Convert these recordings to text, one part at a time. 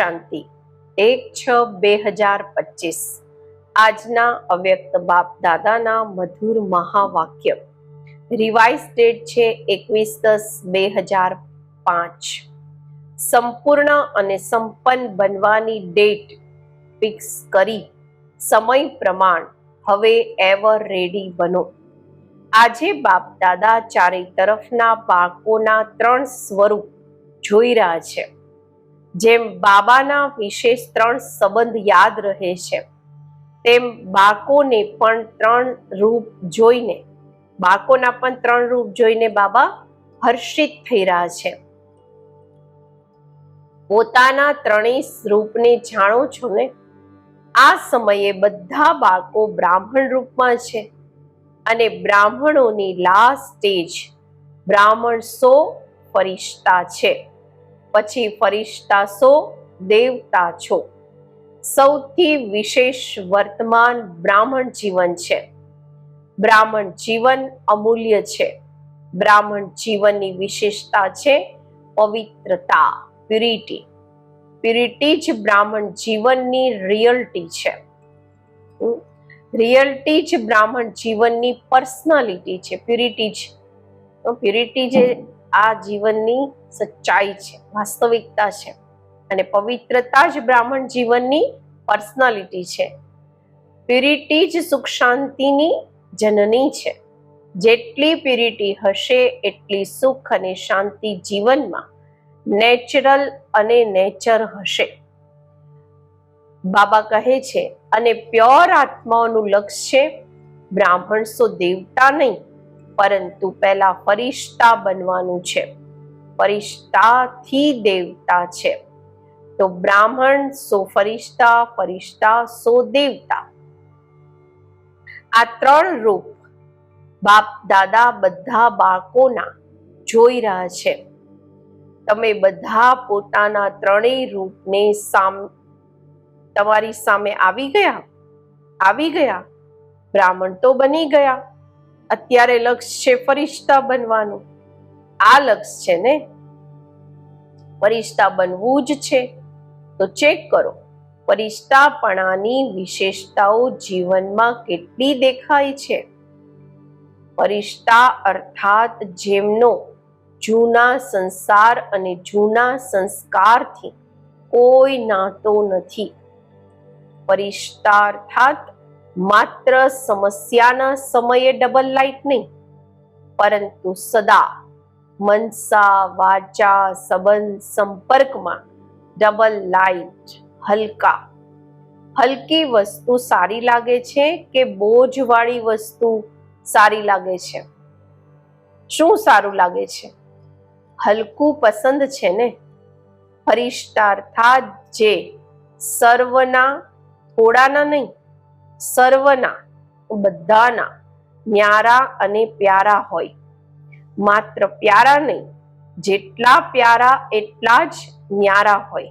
શાંતિ. એક છ બે હજાર પચીસ. આજના અવ્યક્ત બાપ દાદાના મધુર મહાવાક્ય. રિવાઇઝ ડેટ છે એકવીસ દસ બે હજાર પાંચ. સંપૂર્ણ અને સંપન્ન બનવાની ડેટ ફિક્સ કરી. સમય પ્રમાણ હવે એવર રેડી બનો. આજે બાપ દાદા ચારે તરફના બાળકોના ત્રણ સ્વરૂપ જોઈ રહ્યા છે. જેમ બાબાના વિશેષ ત્રણ સંબંધ યાદ રહે છે, તેમ બાકોને પણ ત્રણ રૂપ જોઈને, બાકોના પણ ત્રણ રૂપ જોઈને બાબા હર્ષિત થઈ રહ્યા છે. પોતાના ત્રણેય રૂપને જાણો છો ને? આ સમયે બધા બાળકો બ્રાહ્મણ રૂપમાં છે અને બ્રાહ્મણોની લાસ્ટ સ્ટેજ બ્રાહ્મણ સો ફરિશ્તા છે. પછી ફરિશ્તા સો, દેવતા છો. સૌથી વિશેષ વર્તમાન બ્રાહ્મણ જીવન છે. બ્રાહ્મણ જીવન અમૂલ્ય છે. બ્રાહ્મણ જીવનની વિશેષતા છે પવિત્રતા પ્યુરિટી પ્યુરિટી જ બ્રાહ્મણ જીવનની રિયલ્ટી છે. રિયલ્ટી જ બ્રાહ્મણ જીવનની પર્સનાલિટી છે. પ્યુરિટી જ. પ્યુરિટી જે આ જીવનની સચ્ચાઈ છે, વાસ્તવિકતા છે અને પવિત્રતા જ બ્રાહ્મણ જીવનની પર્સનાલિટી છે. પ્યુરિટી જ સુખ શાંતિની જનની છે. જેટલી પ્યુરિટી હશે, એટલી સુખ અને શાંતિ જીવનમાં નેચરલ અને નેચર હશે. બાબા કહે છે, અને પ્યોર આત્માઓનું લક્ષ્ય બ્રાહ્મણ સો દેવતા નહીં પરંતુ પહેલા ફરિશ્તા બનવાનું છે. ફરિશ્તાથી દેવતા છે. તો બ્રાહ્મણ સો ફરિશ્તા ફરિશ્તા સો દેવતા. આ ત્રણ રૂપ બાપ દાદા બધા બાળકોના જોઈ રહ્યા છે. તમે બધા પોતાના ત્રણેય રૂપને સામ તમારી સામે આવી ગયા? આવી ગયા? બ્રાહ્મણ તો બની ગયા. અત્યારે લક્ષ્ય છે ફરિશ્તા બનવાનું. આ લક્ષ્ય છે ને? ફરિશ્તા બનવું જ છે. તો ચેક કરો, ફરિશ્તાપણાની વિશેષતાઓ જીવનમાં કેટલી દેખાય છે? ફરિશ્તા અર્થાત જેમનો જૂના સંસાર અને જૂના સંસ્કારથી કોઈ નાતો નથી. ફરિશ્તા અર્થાત માત્ર સમસ્યાના સમયે ડબલ લાઈટ નહીં, પરંતુ સદા મનસા, વાચા, સંબંધ, સંપર્કમાં ડબલ લાઈટ હલકા. હલકી વસ્તુ સારી લાગે છે કે બોજવાળી વસ્તુ સારી લાગે છે? શું સારું લાગે છે? હલકું પસંદ છે ને? ફરિશ્તા જે સર્વના થોડાના નહીં સર્વના, બધાના, ન્યારા અને પ્યારા હોય. માત્ર પ્યારા નહીં, જેટલા પ્યારા એટલા જ ન્યારા હોય.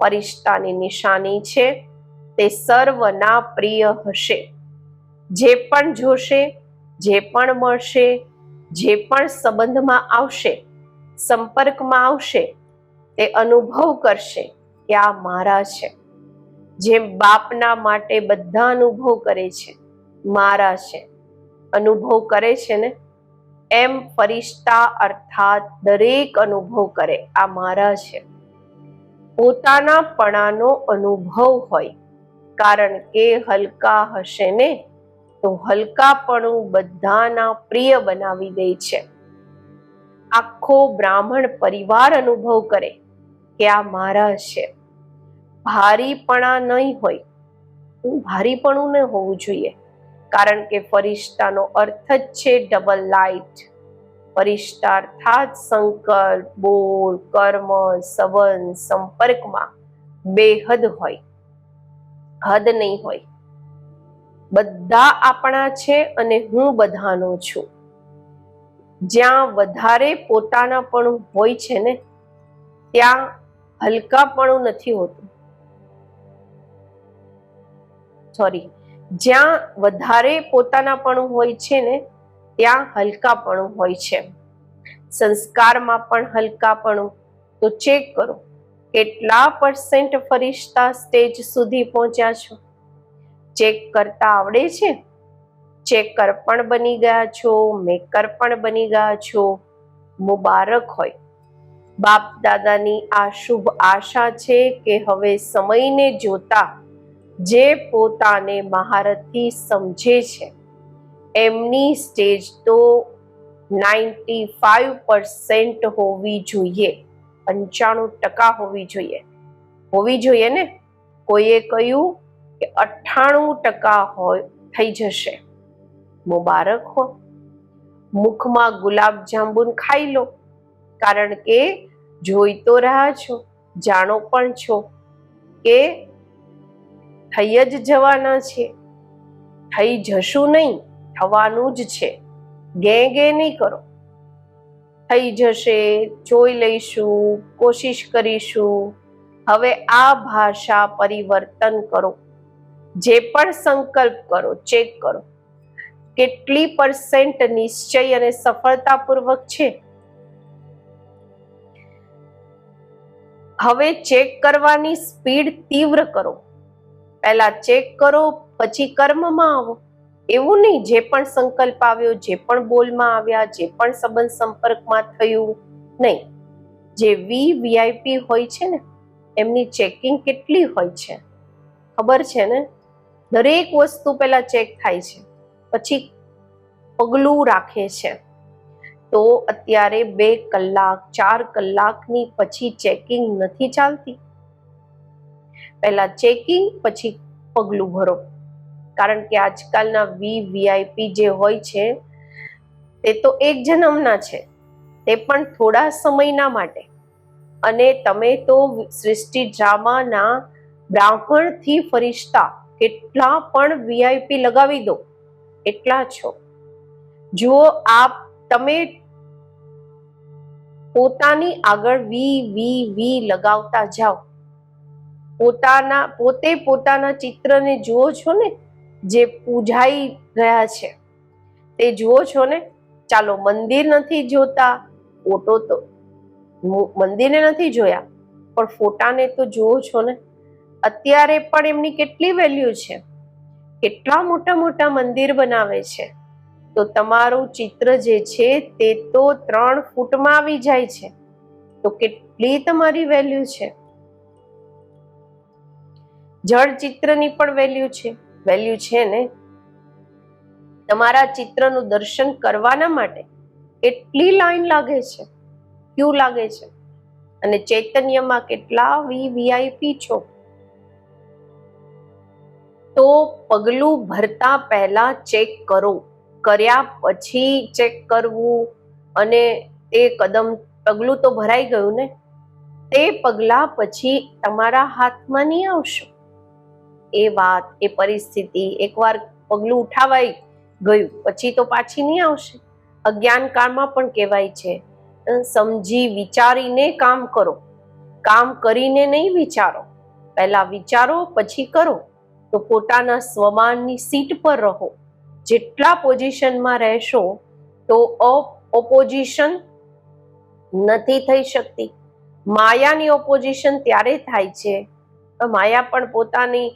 ફરિશ્તાની નિશાની છે, તે સર્વના પ્રિય હશે. જે પણ જોશે, જે પણ મળશે, જે પણ સંબંધમાં આવશે, સંપર્કમાં આવશે, તે અનુભવ કરશે કે આ મારા છે. જેમ બાપના માટે બધા અનુભવ કરે છે, મારા છે. અનુભવ કરે છે ને? એમ ફરિશ્તા અર્થાત દરેક અનુભવ કરે, આ મારા છે. પોતાના પણાનો અનુભવ હોય, કારણ કે હલકા હશે ને, તો હલકાપણું બધાના પ્રિય બનાવી દે છે. આખો બ્રાહ્મણ પરિવાર અનુભવ કરે કે આ મારા છે. ભારીપણા નહીં હોય. ભારીપણું ન હોવું જોઈએ. કારણ કે ફરિશ્તાનો અર્થ જ છે ડબલ લાઇટ ફરિશ્તા અર્થાત સંકલ્પ બોલ કર્મ સંબંધ સંપર્કમાં બેહદ હોય. હદ નહીં હોય. બધા આપણા છે અને હું બધાનો છું. જ્યાં વધારે પોતાના પણ હોય છે ને, ત્યાં હલકાપણું નથી હોતું. સોરી, જ્યાં વધારે પોતાનાપણું હોય છે ને, ત્યાં હલકાપણું હોય છે. સંસ્કારમાં પણ હલકાપણું. તો ચેક કરો, કેટલા પરસેન્ટ ફરિશ્તા સ્ટેજ સુધી પહોંચ્યા છો? ચેક કરતા આવડે છે? ચેકર પણ બની ગયા છો મેકર પણ બની ગયા છો, મુબારક હોય. બાપ દાદાની આ શુભ આશા છે કે હવે સમયને જોતા જે પોતાને મહારથી સમજે છે. એમની સ્ટેજ તો નાઇન્ટી ફાઈવ પર્સેન્ટ હોવી જોઈએ. પંચાણું ટકા હોવી જોઈએ. હોવી જોઈએ ને? કોઈએ કહ્યું કે અઠ્ઠાણું ટકા હોય, થઈ જશે. મુબારક હો. મુખમાં ગુલાબ જાંબુન ખાઈ લો. કારણ કે જોઈ તો રહ્યા છો, જાણો પણ છો કે થઈ જ જવાના છે. થઈ જશું નહીં, થવાનું જ છે. ગે ગે નહીં કરો. થઈ જશે, જોઈ લઈશું, કોશિશ કરીશું. હવે આ ભાષા પરિવર્તન કરો. જે પણ સંકલ્પ કરો, ચેક કરો. કેટલી પરસેન્ટ નિશ્ચય અને સફળતાપૂર્વક છે? હવે ચેક કરવાની સ્પીડ તીવ્ર કરો. પહેલા ચેક કરો, પછી કર્મમાં આવો. એવું નહીં, જે પણ સંકલ્પ આવ્યો, જે પણ બોલમાં આવ્યા, જે પણ સંબંધ સંપર્કમાં થયું, નહીં. જે વી વીઆઈપી હોય છે ને, એમની ચેકિંગ કેટલી હોય છે? ખબર છે ને? દરેક વસ્તુ પહેલા ચેક થાય છે, પછી પગલું રાખે છે. તો અત્યારે બે કલાક, ચાર કલાકની પછી ચેકિંગ નથી ચાલતી. પહેલા ચેકિંગ પછી પગલું ભરો. કારણ કે આજકાલના વી વીઆઈપી જે હોય છે, તે તો એક જન્મના છે. તે પણ થોડા સમયના માટે. અને તમે તો સૃષ્ટિ ડ્રામાના બ્રાહ્મણથી ફરિશ્તા, કેટલા પણ વીઆઈપી લગાવી દો, એટલા છો. જુઓ આપ, તમે પોતાની આગળ વી વી વી લગાવતા જાઓ. પોતાના, પોતે પોતાના ચિત્રને જુઓ છો ને, જે પૂજાઈ રહ્યા છે, તે જુઓ છો ને, ચાલો મંદિર નથી જોતા, ફોટો તો મંદિરને નથી જોયા, પણ ફોટાને તો જુઓ છો ને. અત્યારે પણ એમની કેટલી વેલ્યુ છે? કેટલા મોટા મોટા મંદિર બનાવે છે? તો તમારું ચિત્ર જે છે, તે તો ત્રણ ફૂટમાં આવી જાય છે. તો કેટલી તમારી વેલ્યુ છે? જળ ચિત્રની પણ વેલ્યુ છે. વેલ્યુ છે ને? તમારા ચિત્રનું દર્શન કરવાના માટે કેટલી લાઈન લાગે છે? ક્યુ લાગે છે? અને ચૈતન્યમાં કેટલા વી વીઆઈપી છો? તો પગલું ભરતા પહેલા ચેક કરો. કર્યા પછી ચેક કરવું અને એ કદમ પગલું તો ભરાઈ ગયું ને? તે પગલા પછી તમારા હાથમાં નહીં આવશે. એ વાત, એ પરિસ્થિતિ એકવાર પગલું ઉઠાવાઈ ગયું. પછી તો પાછી નહીં આવશે. અજ્ઞાન કાળમાં પણ કહેવાય છે, સમજી વિચારીને કામ કરો. કામ કરીને નહીં વિચારો. પહેલા વિચારો, પછી કરો. તો પોતાના સ્વમાનની સીટ પર રહો. જેટલા પોઝિશનમાં રહેશો, તો ઓપોઝિશન નથી થઈ શકતી. માયાની ઓપોઝિશન ત્યારે થાય છે. માયા પણ પોતાની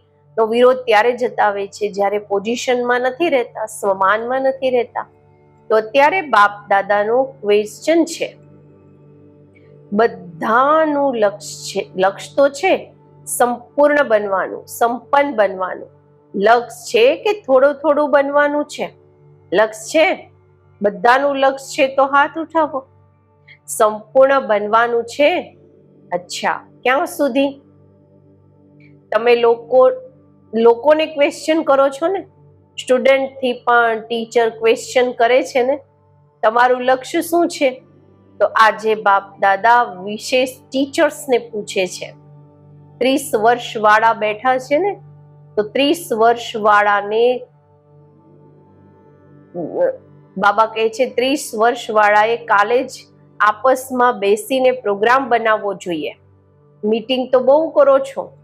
તો વિરોધ ત્યારે જતાવે છે જ્યારે પોઝિશનમાં નથી રહેતા સ્વમાનમાં નથી રહેતા. તો અત્યારે બાપ દાદાનો ક્વેશ્ચન છે. બધાનું લક્ષ્ય છે લક્ષ્ય તો છે, સંપૂર્ણ બનવાનું, સંપન્ન બનવાનું. લક્ષ્ય છે કે થોડું થોડું બનવાનું છે? લક્ષ્ય છે? બધાનું લક્ષ્ય છે તો હાથ ઉઠાવો. સંપૂર્ણ બનવાનું છે? અચ્છા, ક્યાં સુધી? તમે લોકો લોકોને ક્વેશ્ચન કરો છો ને? સ્ટુડન્ટથી પણ ટીચર ક્વેશ્ચન કરે છે ને? તમારું લક્ષ્ય શું છે? તો આજે બાપ દાદા વિશેષ ટીચર્સને પૂછે છે. ત્રીસ વર્ષવાળા બેઠા છે ને? તો ત્રીસ વર્ષવાળાને બાબા કહે છે, ત્રીસ વર્ષવાળાએ કાલે જ આપસમાં બેસીને પ્રોગ્રામ બનાવવો જોઈએ. મીટિંગ તો બહુ કરો છો.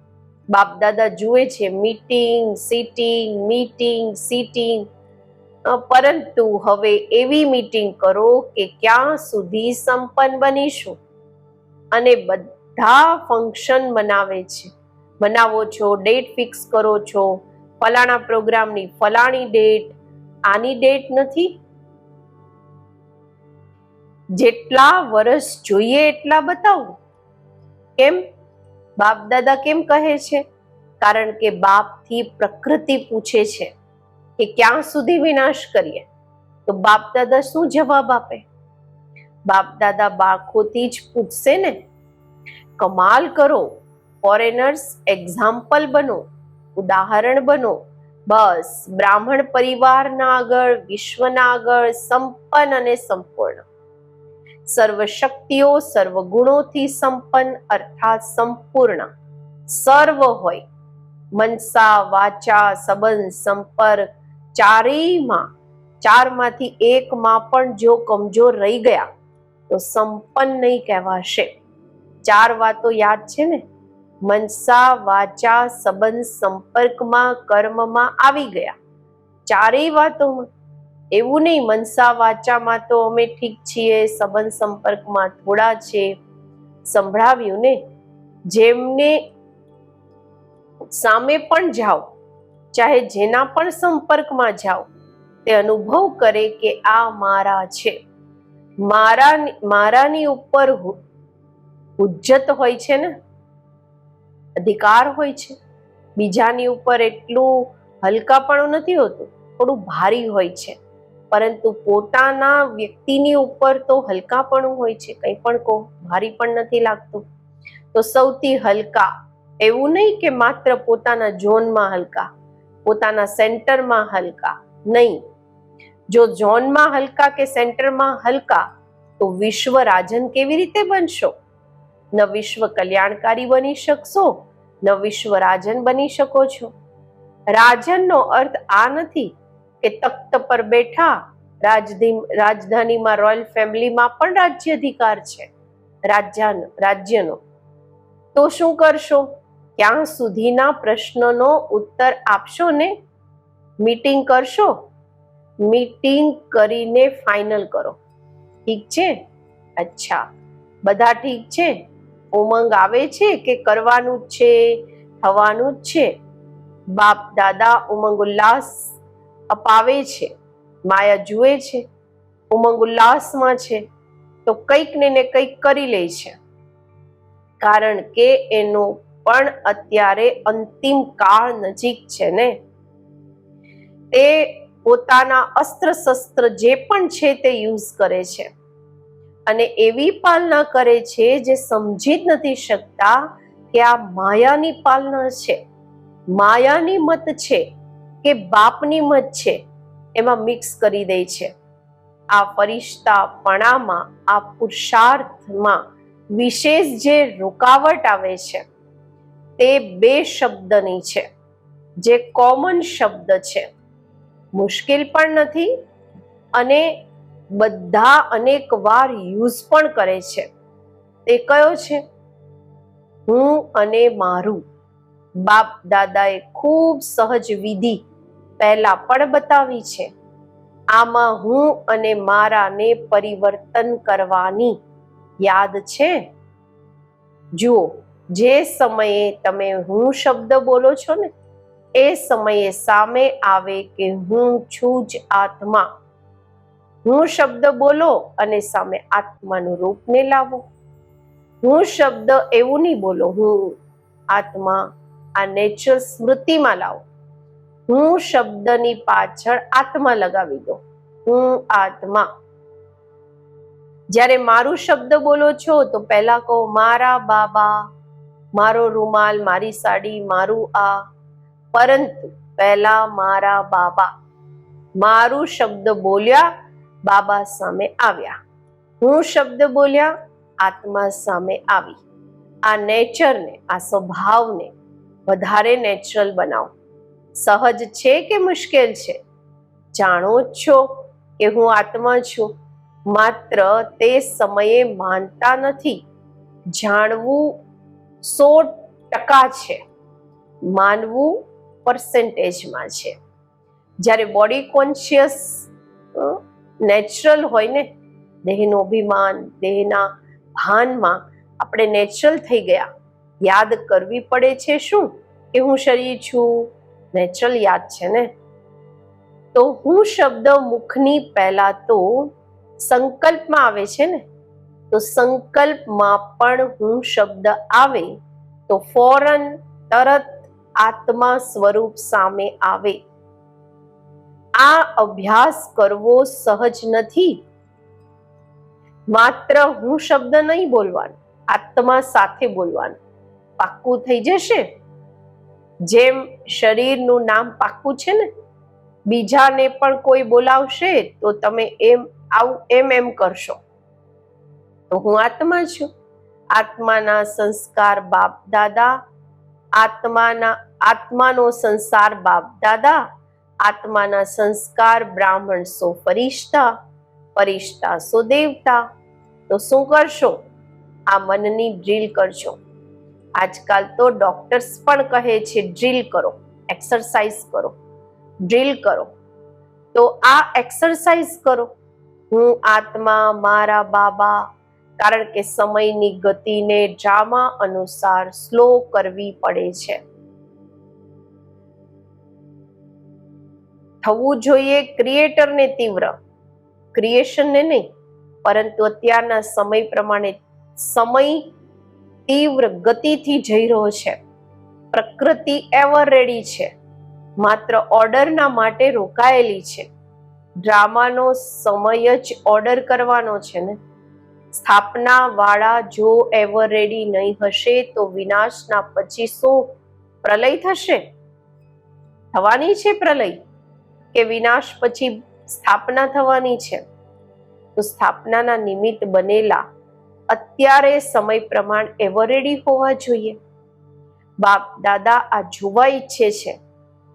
બાપ દાદા જુએ છે. મીટિંગ સીટિંગ મીટિંગ સીટિંગ પરંતુ હવે એવી મીટિંગ કરો કે ક્યાં સુધી સંપન્ન બનીશું. અને બધા ફંક્શન મનાવે છે. મનાવો છો ડેટ ફિક્સ કરો છો. ફલાણા પ્રોગ્રામની ફલાણી ડેટ આની ડેટ નથી. જેટલા વર્ષ જોઈએ એટલા બતાવો. કેમ? બાપ દાદા કેમ કહે છે? કારણ કે બાપથી પ્રકૃતિ પૂછે છે કે ક્યાં સુધી વિનાશ કરીએ? તો બાપ દાદા શું જવાબ આપે? બાપ દાદા બાળકોથી જ પૂછશે ને? કમાલ કરો ફોરેનર્સ એક્ઝામ્પલ બનો, ઉદાહરણ બનો. બસ, બ્રાહ્મણ પરિવારના આગળ, વિશ્વના આગળ, સંપન્ન અને સંપૂર્ણ. સર્વ શક્તિઓ સર્વ ગુણોથી સંપન્ન, અર્થાત સંપૂર્ણ. સર્વ હોય. મનસા, વાચા, સંબંધ, સંપર્ક ચારેયમાં, ચારમાંથી એકમાં પણ જો કમજોર રહી ગયા, તો સંપન્ન નહીં કહેવાશે. ચાર વાતો યાદ છે ને? મનસા, વાચા, સંબંધ, સંપર્કમાં, કર્મમાં આવી ગયા. ચારેય વાતોમાં. એવું નહીં, મનસા વાચામાં તો અમે ઠીક છીએ, સંબંધ સંપર્કમાં થોડા છે. સંભળાવ્યું ને? જેમને સામે પણ જાઓ, ચાહે જેના પણ સંપર્કમાં જાઓ, તે અનુભવ કરે કે આ મારા છે. મારા મારાની ઉપર હુજ્જત હોય છે ને? અધિકાર હોય છે. બીજાની ઉપર એટલું હલકાપણું નથી હોતું, થોડું ભારી હોય છે. પરંતુ પોતાના વ્યક્તિની ઉપર તો હલકાપણું હોય છે, કંઈ પણ કહો, ભારી પણ નથી લાગતું. તો સૌથી હલકા, એવું નહીં કે માત્ર પોતાના ઝોનમાં હલકા, પોતાના સેન્ટરમાં હલકા, નહીં. જો ઝોનમાં હલકા કે સેન્ટરમાં હલકા, તો વિશ્વ રાજન કેવી રીતે બનશો? ન વિશ્વ કલ્યાણકારી બની શકશો, ન વિશ્વ રાજન બની શકો છો. રાજનનો અર્થ આ નથી કે તખ્ત પર બેઠા રાજધાનીમાં રોયલ ફેમિલીમાં પણ રાજ્ય અધિકાર છે, રાજ્યનો રાજ્યનો. તો શું કરશો? ક્યાં સુધીના પ્રશ્નનો ઉત્તર આપશો ને? મીટિંગ કરશો? મીટિંગ કરીને ફાઇનલ કરો. ઠીક છે? અચ્છા. બધા ઠીક છે? ઉમંગ આવે છે કે કરવાનું છે, થવાનું છે? બાપ, દાદા, ઉમંગ, ઉલ્લાસ અપાવે છે, માયા જુએ છે, ઉમંગ ઉલ્લાસમાં છે, તો કંઈક ને ને કંઈક કરી લે છે. કારણ કે એનો પણ અત્યારે અંતિમ કાળ નજીક છે ને. તે પોતાના અસ્ત્ર શસ્ત્ર જે પણ છે તે યુઝ કરે છે. અને એવી પાલના કરે છે જે સમજી જ નથી શકતા કે આ માયાની પાલના છે. માયાની મત છે. કે બાપની મત છે, એમાં મિક્સ કરી દે છે. આ ફરિશ્તાપણામાં, આ પુરુષાર્થમાં વિશેષ જે રૂકાવટ આવે છે, તે બે શબ્દની છે. જે કોમન શબ્દ છે. મુશ્કેલ પણ નથી અને બધા અનેક વાર યુઝ પણ કરે છે. તે કયો છે? હું અને મારું. બાપ દાદાએ ખૂબ સહજ વિધિ પહેલા પણ બતાવી છે. આમાં હું અને મારાને પરિવર્તન કરવાની યાદ છે? જુઓ, જે સમયે તમે હું શબ્દ બોલો છો ને, એ સમયે સામે આવે કે હું છું જ આત્મા. હું શબ્દ બોલો અને સામે આત્માનું રૂપને લાવો. હું શબ્દ એવું નહીં બોલો, હું આત્મા આ નેચરલ સ્મૃતિમાં લાવો. હું શબ્દની પાછળ આત્મા લગાવી દો હું આત્મા. જ્યારે મારું શબ્દ બોલો છો, તો પહેલા કહો, મારા બાબા, મારો રૂમાલ, મારી સાડી, મારું આ. પરંતુ પહેલા મારા બાબા. મારું શબ્દ બોલ્યા બાબા સામે આવ્યા. હું શબ્દ બોલ્યા આત્મા સામે આવી. આ નેચરને આ સ્વભાવને વધારે નેચરલ બનાવો. સહજ છે કે મુશ્કેલ છે? જાણો છો કે હું આત્મા છું. માત્ર તે સમયે માનતા નથી. જાણવું સો ટકા છે. માનવું પર્સન્ટેજમાં છે. જ્યારે બોડી કોન્શિયસ નેચરલ હોય ને, દેહનું અભિમાન, દેહના ભાનમાં આપણે નેચરલ થઈ ગયા. યાદ કરવી પડે છે શું? કે હું શરીર છું? નેચરલ યાદ છે ને? તો હું શબ્દ મુખની પહેલા તો સંકલ્પમાં આવે છે ને? તો સંકલ્પમાં પણ હું શબ્દ આવે તો ફોરન તરત આત્મા સ્વરૂપ સામે આવે. આ અભ્યાસ કરવો સહજ નથી. માત્ર હું શબ્દ નહીં બોલવાનો, આત્મા સાથે બોલવાનું. પાક્કું થઈ જશે? જેમ શરીરનું નામ પાક્કું છે ને, બીજાને પણ કોઈ બોલાવશે તો તમે એમ આવું એમ એમ કરશો. તો હું આત્મા છું. આત્માના સંસ્કાર બાપ દાદા, આત્માના, આત્માનો સંસાર બાપ દાદા, આત્માના સંસ્કાર બ્રાહ્મણ સો ફરિશ્તા ફરિશ્તા સો દેવતા. તો શું કરશો? આ મનની ડ્રીલ કરજો આજકાલ તો ડોક્ટર્સ પણ કહે છે ડ્રીલ કરો એક્સરસાઇઝ કરો ડ્રીલ કરો. તો આ એક્સરસાઇઝ કરો. હું આત્મા, મારા બાબા, કારણ કે સમયની ગતિને ડ્રામા અનુસાર સ્લો કરવી પડે છે. થવું જોઈએ ક્રિએટરને તીવ્ર ક્રિએશનને નહીં, પરંતુ અત્યારના સમય પ્રમાણે સમય તીવ્ર ગતિથી જઈ રહ્યો છે. પ્રકૃતિ એવર રેડી છે. માત્ર ઓર્ડરના માટે રોકાયેલી છે. ડ્રામાનો સમય જ ઓર્ડર કરવાનો છે ને. સ્થાપના વાળા જો એવર રેડી નહીં હશે તો વિનાશના પછી શું પ્રલય થશે? થવાની છે પ્રલય કે વિનાશ પછી સ્થાપના થવાની છે? તો સ્થાપનાના નિમિત્ત બનેલા અત્યારે સમય પ્રમાણ એવરેડી હોવા જોઈએ. બાપ, દાદા, આ જોવા ઈચ્છે છે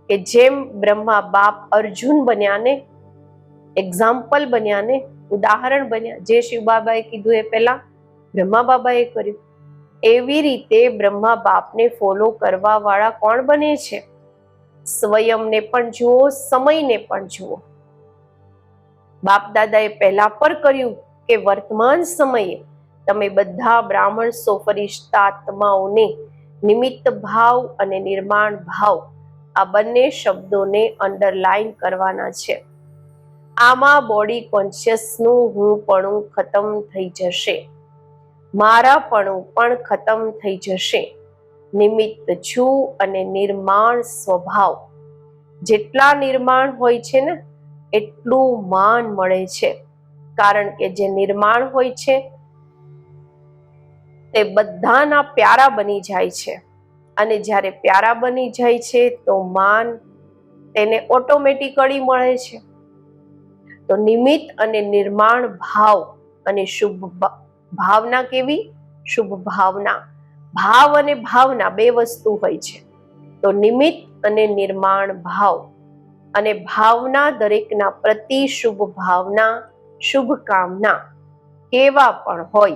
કે જેમ બ્રહ્મા બાપ અર્જુન બન્યા ને એક્ઝામ્પલ બન્યા ને, ઉદાહરણ બન્યા, જે શિવ બાબાએ કીધું એ પહેલા, બ્રહ્મા બાબાએ કર્યું. એવી રીતે બ્રહ્મા બાપને ફોલો કરવા વાળા કોણ બને છે? સ્વયંને પણ જુઓ, સમયને પણ જુઓ. બાપ દાદાએ પહેલા પર કર્યું કે વર્તમાન સમયે તમે બધા બ્રાહ્મણ સો ફરિશ્તા આત્માઓને નિમિત્ત ભાવ અને નિર્માણ ભાવ આ બંને શબ્દોને અંડરલાઈન કરવાના છે. આમાં બોડી કોન્શિયસનું હું પણ ખતમ થઈ જશે. મારા પણ પણ ખતમ થઈ જશે. નિમિત્ત છું અને નિર્માણ સ્વભાવ. જેટલા નિર્માણ હોય છે ને, એટલું માન મળે છે. કારણ કે જે નિર્માણ હોય છે તે બધાના પ્યારા બની જાય છે. અને જ્યારે પ્યારા બની જાય છે, તો માન તેને ઓટોમેટિકલી મળે છે. તો નિમિત્ત અને નિર્માણ ભાવ અને શુભ ભાવના કેવી? શુભ ભાવના. ભાવ અને ભાવના બે વસ્તુ હોય છે. તો નિમિત્ત અને નિર્માણ ભાવ. અને ભાવના દરેકના પ્રતિ શુભ ભાવના શુભ કામના કેવા પણ હોય.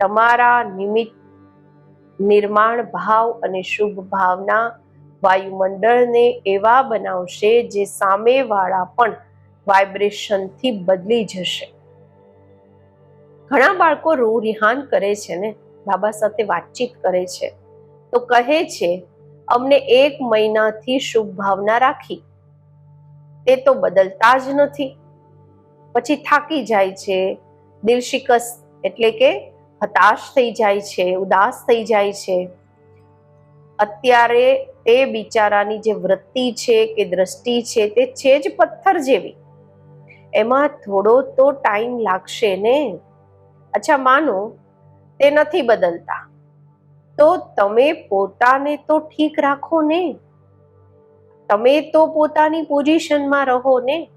તમારા નિમિત્ત નિર્માણ ભાવ અને શુભ ભાવના વાયુમંડળને એવા બનાવશે જે સામેવાળા પણ વાઇબ્રેશનથી બદલી જશે. ઘણા બાળકો રૂ રિહાન કરે છે ને, બાબા સાથે વાતચીત કરે છે. તો કહે છે, અમને એક મહિનાથી શુભ ભાવના રાખી. તે તો બદલતા જ નથી. પછી થાકી જાય છે. દિલ એટલે કે હતાશ થઈ જાય છે, ઉદાસ થઈ જાય છે. અત્યારે તે બિચારાની જે વૃત્તિ છે કે દ્રષ્ટિ છે તે છે જ પથ્થર જેવી. એમાં થોડો તો ટાઈમ લાગશે ને? અચ્છા, માનો તે નથી બદલતા. તો તમે પોતાને તો ઠીક રાખો ને? તમે તો પોતાની પોઝિશનમાં રહો ને?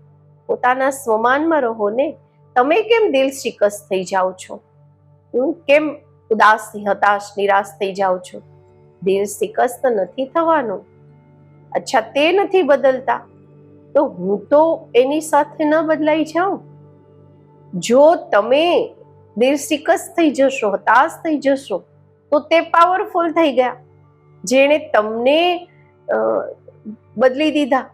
પોતાના સ્વમાનમાં રહો ને? તમે કેમ દિલ શિકસ્ત થઈ જાઓ છો? કેમ ઉદાસ, હતાશ, નિરાશ થઈ જાઉં છું? દિલ શિકસ્ત નથી થવાનું. અચ્છા, તે નથી બદલતા? તો હું તો એની સાથે ન બદલાઈ જાઉં? જો તમે દિલ શિકસ્ત થઈ જશો, હતાશ થઈ જશો, તો તે પાવરફુલ થઈ ગયા. જેણે તમને બદલી દીધા.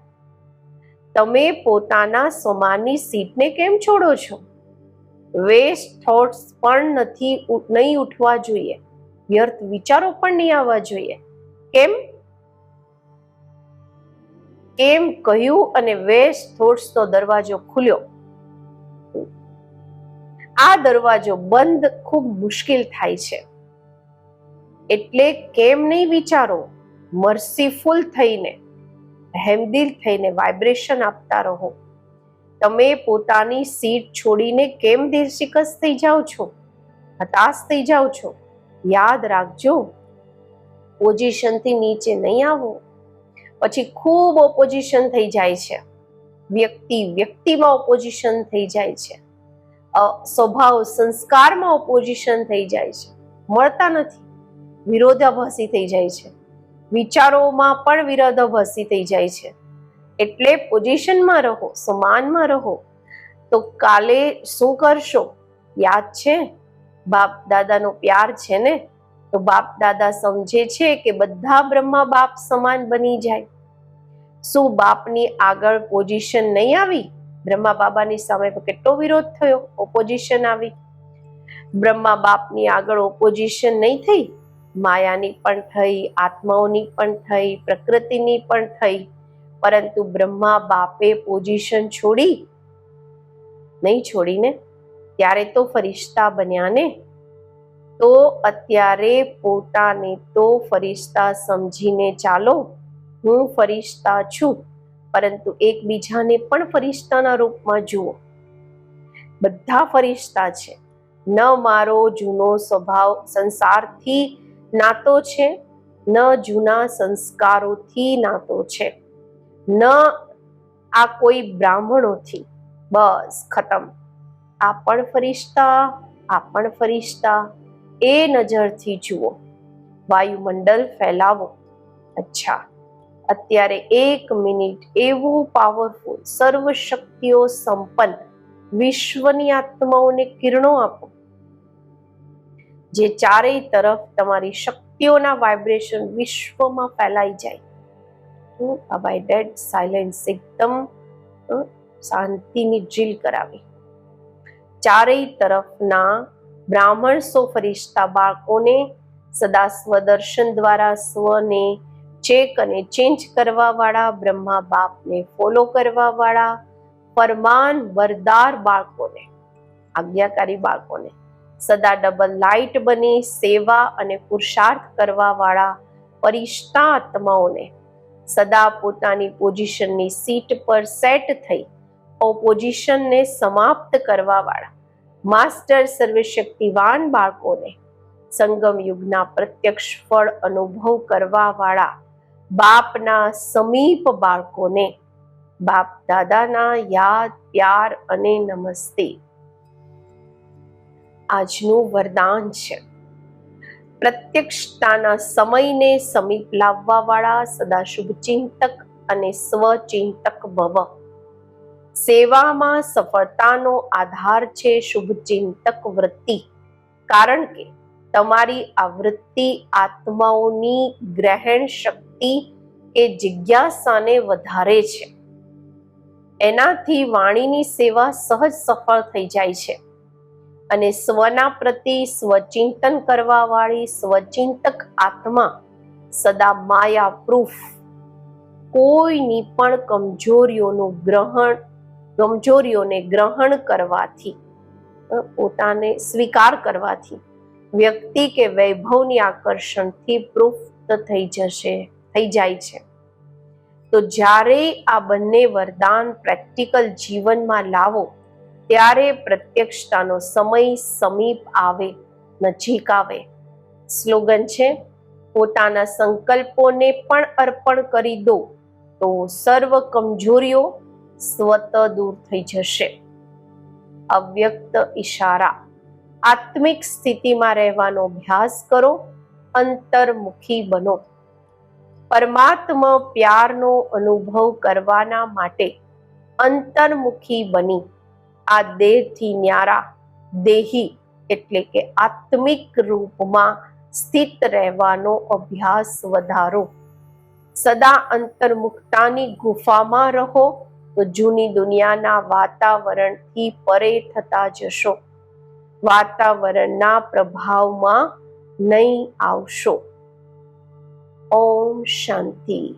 તમે પોતાના સમાનની સીટને કેમ છોડો છો? વેસ્ટ થોટ્સ પણ નથી નહીં ઉઠવા જોઈએ. વ્યર્થ વિચારો પણ નહીં આવવા જોઈએ. કેમ? કેમ કહ્યું અને વેસ્ટ થોટ્સ નો દરવાજો ખુલ્યો? આ દરવાજો બંધ ખૂબ મુશ્કેલ થાય છે. એટલે કેમ નહીં વિચારો? મર્સીફુલ થઈને, હેમદિલ થઈને વાઇબ્રેશન આપતા રહો. તમે પોતાની સીટ છોડીને કેમ દેશિકસ થઈ જાઓ છો? હતાશ થઈ જાઓ છો? યાદ રાખજો, પોઝિશનથી નીચે નહીં આવો. પછી ખૂબ ઓપોઝિશન થઈ જાય છે. વ્યક્તિ વ્યક્તિમાં ઓપોઝિશન થઈ જાય છે. સ્વભાવ સંસ્કારમાં ઓપોઝિશન થઈ જાય છે. મળતા નથી. વિરોધાભાસી થઈ જાય છે. વિચારોમાં પણ વિરોધાભાસી થઈ જાય છે. એટલે પોઝિશનમાં રહો, સમાનમાં રહો. તો કાલે શું કરશો? યાદ છે? બાપ દાદાનો પ્યાર છે ને? તો બાપ દાદા સમજે છે કે બધા બ્રહ્મા બાપ સમાન બની જાય. શું બાપની આગળ પોઝિશન નહીં આવી? બ્રહ્મા બાબાની સામે કેટલો વિરોધ થયો ઓપોઝિશન આવી. બ્રહ્મા બાપની આગળ ઓપોઝિશન નહીં થઈ? માયાની પણ થઈ, આત્માઓની પણ થઈ, પ્રકૃતિની પણ થઈ. પરંતુ બ્રહ્મા બાપે પોઝિશન છોડી નહીં છોડીને ત્યારે તો ફરિશ્તા બન્યા ને? તો અત્યારે પોતાને તો ફરિશ્તા સમજીને ચાલો, હું ફરિશ્તા છું, પરંતુ એકબીજાને પણ ફરિશ્તાના રૂપમાં જુઓ. બધા ફરિશ્તા છે. ન મારો જૂનો સ્વભાવ સંસારથી નાતો છે, ન જૂના સંસ્કારોથી નાતો છે. ન આ કોઈ બ્રાહ્મણોથી. બસ, ખતમ. આ પણ ફરિશ્તા, આ પણ ફરિશ્તા. એ નજરથી જુઓ. વાયુમંડળ ફેલાવો. અચ્છા. અત્યારે એક મિનિટ એવું પાવરફુલ સર્વ શક્તિઓ સંપન્ન વિશ્વની આત્માઓને કિરણો આપો. જે ચારેય તરફ તમારી શક્તિઓના વાઇબ્રેશન વિશ્વમાં ફેલાઈ જાય. બાય ડેડ સાયલેન્સ એકદમ શાંતિની ડ્રીલ કરાવી. ચારેય તરફના બ્રાહ્મણ સો ફરિશ્તા બાળકોને સદા સ્વદર્શન દ્વારા સ્વને ચેક અને ચેન્જ કરવા વાળા બ્રહ્મા બાપને ફોલો કરવા વાળા ફરમાન બરદાર બાળકોને, આજ્ઞાકારી બાળકોને, સદા ડબલ લાઇટ બની સેવા અને પુરુષાર્થ કરવા વાળા પરિષ્ઠા આત્માઓને સદા પોતાની પોઝિશનની સીટ પર સેટ થઈ ઓપોઝિશનને સમાપ્ત કરવાવાળા માસ્ટર સર્વશક્તિવાન બાળકોને સંગમ યુગના પ્રત્યક્ષ ફળ અનુભવ કરવાવાળા બાપના સમીપ બાળકોને બાપ દાદાના યાદ, પ્યાર અને નમસ્તે. આજનું વરદાન છે. પ્રત્યક્ષતાના સમયને સમીપ લાવવા વાળા સદા શુભચિંતક અને સ્વચિંતક ભવ. સેવામાં સફળતાનો આધાર છે શુભચિંતક વૃત્તિ. કારણ કે તમારી આ વૃત્તિ આત્માઓની ગ્રહણ શક્તિ કે જિજ્ઞાસાને વધારે છે. એનાથી વાણીની સેવા સહજ સફળ થઈ જાય છે. અને સ્વના પ્રતિ સ્વચિંતન કરવા વાળી સ્વચિંતક આત્મા સદા માયા પ્રૂફ કોઈની પણ કમજોરીઓનું ગ્રહણ, કમજોરીઓને ગ્રહણ કરવાથી પોતાને સ્વીકાર કરવાથી વ્યક્તિ કે વૈભવની આકર્ષણથી પ્રૂફ થઈ જશે, થઈ જાય છે. તો જ્યારે આ બંને વરદાન પ્રેક્ટિકલ જીવનમાં લાવો ત્યારે પ્રત્યક્ષતાનો સમય સમીપ આવે, નજીક આવે. સ્લોગન છે, પોતાના સંકલ્પોને પણ અર્પણ કરી દો, તો સર્વ કમજોરીઓ સ્વત દૂર થઈ જશે. અવ્યક્ત ઈશારા. આત્મિક સ્થિતિમાં રહેવાનો અભ્યાસ કરો, અંતર્મુખી બનો. પરમાત્મા પ્યારનો અનુભવ કરવાના માટે અંતર્મુખી બની. આ દેહથી ન્યારા દેહી એટલે કે આત્મિક રૂપમાં સ્થિત રહેવાનો અભ્યાસ વધારો. સદા અંતર્મુખતાની ગુફામાં રહો તો જૂની દુનિયાના વાતાવરણથી પરે થતા જશો. વાતાવરણના પ્રભાવમાં નહીં આવશો. ઓમ શાંતિ.